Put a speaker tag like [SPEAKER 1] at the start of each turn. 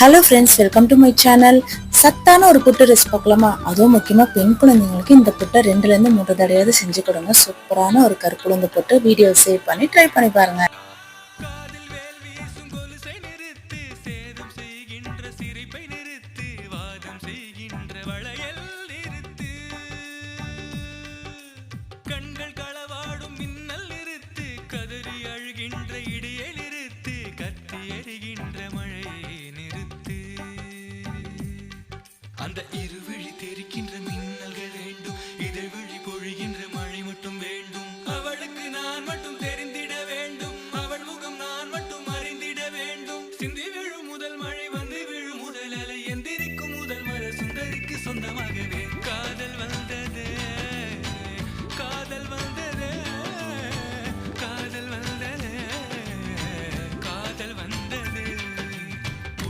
[SPEAKER 1] Hello friends welcome to my channel சத்தான ஒரு புட்டு recipe பார்க்கலாமா? அதுவும் முக்கியமாக பெண் குழந்தைங்களுக்கு இந்த புட்டை ரெண்டுலேருந்து மூன்று தடையாவது செஞ்சு கொடுங்க. சூப்பரான ஒரு கருப்புளுந்து புட்டு. வீடியோ சேவ் பண்ணி ட்ரை பண்ணி
[SPEAKER 2] அந்த இருவிழி தெரிக்கின்ற மின்னல்கள் வேண்டும். இதழ் விழி பொழிகின்ற மழை மட்டும் வேண்டும். அவளுக்கு நான் மட்டும் தெரிந்திட வேண்டும். அவள் முகம் நான் மட்டும் அறிந்திட வேண்டும். சிந்தி விழும் முதல் மழை வந்து விழும் முதல் அலை எந்திரிக்கும் முதல் மர சுந்தரிக்கு சொந்தமாக